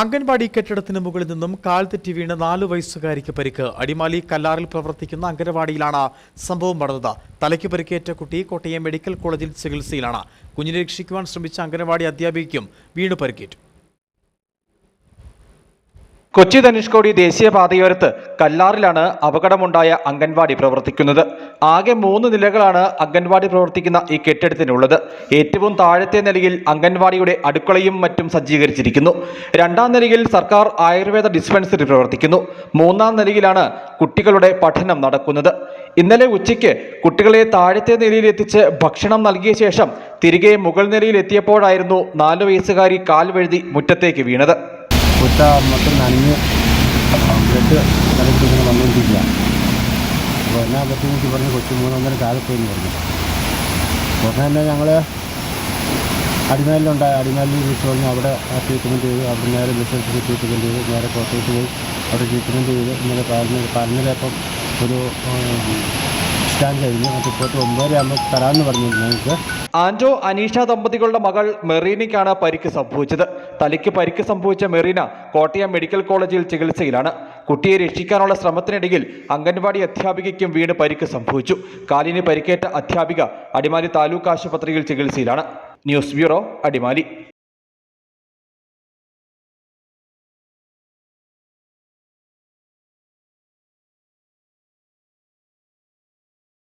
അംഗൻവാടി കെട്ടിടത്തിന് മുകളിൽ നിന്നും കാൽ തെറ്റി വീണ് നാലു വയസ്സുകാരിക്ക് പരിക്ക്. അടിമാലി കല്ലാറിൽ പ്രവർത്തിക്കുന്ന അംഗൻവാടിയിലാണ് സംഭവം നടന്നത്. തലയ്ക്ക് പരിക്കേറ്റ കുട്ടി കോട്ടയം മെഡിക്കൽ കോളേജിൽ ചികിത്സയിലാണ്. കുഞ്ഞിനെ രക്ഷിക്കുവാൻ ശ്രമിച്ച അംഗൻവാടി അധ്യാപികയ്ക്കും വീണ് പരിക്കേറ്റു. കൊച്ചി ധനുഷ്കോടി ദേശീയപാതയോരത്ത് കല്ലാറിലാണ് അപകടമുണ്ടായ അംഗൻവാടി പ്രവർത്തിക്കുന്നത്. ആകെ മൂന്ന് നിലകളാണ് അംഗൻവാടി പ്രവർത്തിക്കുന്ന ഈ കെട്ടിടത്തിനുള്ളത്. ഏറ്റവും താഴത്തെ നിലയിൽ അംഗൻവാടിയുടെ അടുക്കളയും മറ്റും സജ്ജീകരിച്ചിരിക്കുന്നു. രണ്ടാം നിലയിൽ സർക്കാർ ആയുർവേദ ഡിസ്പെൻസറി പ്രവർത്തിക്കുന്നു. മൂന്നാം നിലയിലാണ് കുട്ടികളുടെ പഠനം നടക്കുന്നത്. ഇന്നലെ ഉച്ചയ്ക്ക് കുട്ടികളെ താഴത്തെ നിലയിൽ എത്തിച്ച് ഭക്ഷണം നൽകിയ ശേഷം തിരികെ മുകൾ നിലയിൽ എത്തിയപ്പോഴായിരുന്നു നാലു വയസ്സുകാരി കാൽ വഴുതി മുറ്റത്തേക്ക് വീണത്. കുട്ട മൊത്തം നനഞ്ഞ് ബ്ലഡ് തലയ്ക്ക് ഇങ്ങനെ വന്നുകൊണ്ടിരിക്കുക. അപ്പോൾ എന്നാ പറ്റുമെന്ന് പറഞ്ഞ് കൊച്ചു മൂന്നൊന്നര താഴെ പോയി എന്ന് പറഞ്ഞു. ഉടനെ തന്നെ ഞങ്ങൾ അടിമാലിലുണ്ടായ അടിമാലിൽ വിളിച്ചു പറഞ്ഞു അവിടെ ട്രീറ്റ്മെന്റ് ചെയ്തു അവിടെ നേരെ ബിസിനസ് ട്രീറ്റ്മെന്റ് ചെയ്തു നേരെ കോട്ടയത്ത് പോയി അവിടെ ട്രീറ്റ്മെന്റ് ചെയ്ത് ഇന്നലെ പറഞ്ഞ് പറഞ്ഞിലപ്പം ഒരു സ്കാൻ കഴിഞ്ഞു. ഇപ്പോഴത്തെ ഒമ്പതര തരാമെന്ന് പറഞ്ഞു ഞങ്ങൾക്ക് ആന്റോ അനീഷ ദമ്പതികളുടെ മകൾ മെറീനയ്ക്കാണ് പരിക്ക് സംഭവിച്ചത്. തലയ്ക്ക് പരിക്ക് സംഭവിച്ച മെറീന കോട്ടയം മെഡിക്കൽ കോളേജിൽ ചികിത്സയിലാണ്. കുട്ടിയെ രക്ഷിക്കാനുള്ള ശ്രമത്തിനിടയിൽ അംഗൻവാടി അധ്യാപികയ്ക്കും വീണ് പരിക്ക് സംഭവിച്ചു. കാലിന് പരിക്കേറ്റ അധ്യാപിക അടിമാലി താലൂക്ക് ആശുപത്രിയിൽ ചികിത്സയിലാണ്. News bureau Adimali.